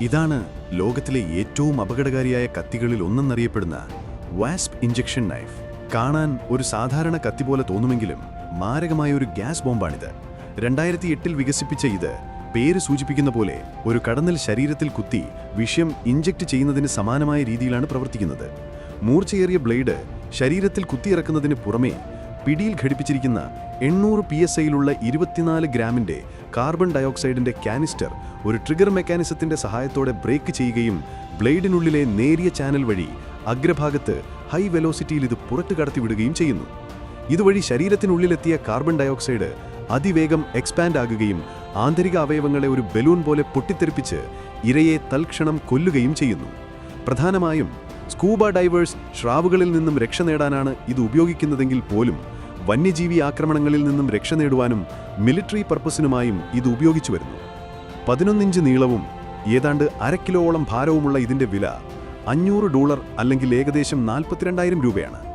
ഇതാണ് ലോകത്തിലെ ഏറ്റവും അപകടകാരിയായ കത്തികളിൽ ഒന്നെന്നറിയപ്പെടുന്ന വാസ്പ് ഇഞ്ചക്ഷൻ നൈഫ്. കാണാൻ ഒരു സാധാരണ കത്തി പോലെ തോന്നുമെങ്കിലും മാരകമായ ഒരു ഗ്യാസ് ബോംബാണിത്. രണ്ടായിരത്തി എട്ടിൽ വികസിപ്പിച്ച ഇത് പേര് സൂചിപ്പിക്കുന്ന പോലെ ഒരു കടന്നൽ ശരീരത്തിൽ കുത്തി വിഷയം ഇഞ്ചക്ട് ചെയ്യുന്നതിന് സമാനമായ രീതിയിലാണ് പ്രവർത്തിക്കുന്നത്. മൂർച്ചയേറിയ ബ്ലേഡ് ശരീരത്തിൽ കുത്തിയിറക്കുന്നതിന് പുറമേ പിടിയിൽ ഘടിപ്പിച്ചിരിക്കുന്ന എണ്ണൂറ് പി എസ് ഐയിലുള്ള ഇരുപത്തിനാല് ഗ്രാമിന്റെ കാർബൺ ഡയോക്സൈഡിന്റെ കാനിസ്റ്റർ ഒരു ട്രിഗർ മെക്കാനിസത്തിന്റെ സഹായത്തോടെ ബ്രേക്ക് ചെയ്യുകയും ബ്ലേഡിനുള്ളിലെ നേരിയ ചാനൽ വഴി അഗ്രഭാഗത്ത് ഹൈ വെലോസിറ്റിയിൽ ഇത് പുറത്തു കടത്തിവിടുകയും ചെയ്യുന്നു. ഇതുവഴി ശരീരത്തിനുള്ളിലെത്തിയ കാർബൺ ഡയോക്സൈഡ് അതിവേഗം എക്സ്പാൻഡ് ആകുകയും ആന്തരിക അവയവങ്ങളെ ഒരു ബലൂൺ പോലെ പൊട്ടിത്തെറിപ്പിച്ച് ഇരയെ തൽക്ഷണം കൊല്ലുകയും ചെയ്യുന്നു. പ്രധാനമായും സ്കൂബ ഡൈവേഴ്സ് ശ്രാവുകളിൽ നിന്നും രക്ഷ നേടാനാണ് ഇത് ഉപയോഗിക്കുന്നതെങ്കിൽ പോലും വന്യജീവി ആക്രമണങ്ങളിൽ നിന്നും രക്ഷ നേടുവാനും മിലിറ്ററി പർപ്പസിനുമായും ഇത് ഉപയോഗിച്ചു വരുന്നു. പതിനൊന്നിഞ്ച് നീളവും ഏതാണ്ട് അര കിലോളം ഭാരവുമുള്ള ഇതിന്റെ വില അഞ്ഞൂറ് ഡോളർ അല്ലെങ്കിൽ ഏകദേശം നാൽപ്പത്തിരണ്ടായിരം രൂപയാണ്.